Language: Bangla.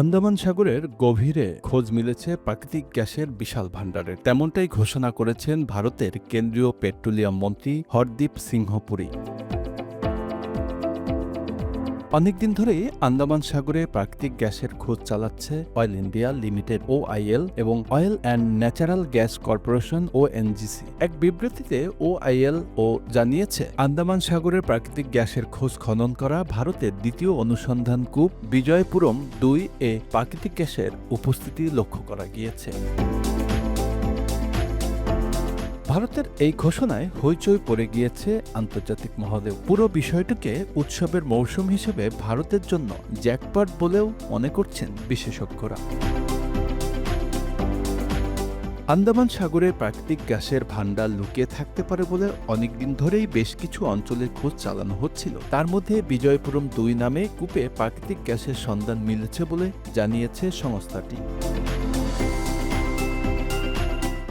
আন্দামান সাগরের গভীরে খোঁজ মিলেছে প্রাকৃতিক গ্যাসের বিশাল ভাণ্ডারের। তেমনটাই ঘোষণা করেছেন ভারতের কেন্দ্রীয় পেট্রোলিয়াম মন্ত্রী হরদীপ সিংহ পুরী অনেকদিন ধরেই আন্দামান সাগরে প্রাকৃতিক গ্যাসের খোঁজ চালাচ্ছে oil India limited O IL এবং oil and natural gas corporation O NGC এক বিবৃতিতে ও আইএল ও জানিয়েছে, আন্দামান সাগরের প্রাকৃতিক গ্যাসের খোঁজ খনন করা ভারতের দ্বিতীয় অনুসন্ধান কূপ বিজয়পুরম দুই এ প্রাকৃতিক গ্যাসের উপস্থিতি লক্ষ্য করা গিয়েছে। ভারতের এই ঘোষণায় হইচই পড়ে গিয়েছে আন্তর্জাতিক মহলেও পুরো বিষয়টিকে উৎসবের মৌসুম হিসেবে ভারতের জন্য জ্যাকপট বলেও মনে করছেন বিশেষজ্ঞরা। আন্দামান সাগরে প্রাকৃতিক গ্যাসের ভাণ্ডার লুকিয়ে থাকতে পারে বলে অনেকদিন ধরেই বেশ কিছু অঞ্চলের খোঁজ চালানো হচ্ছিল। তার মধ্যে বিজয়পুরম দুই নামে কূপে প্রাকৃতিক গ্যাসের সন্ধান মিলেছে বলে জানিয়েছে সংস্থাটি।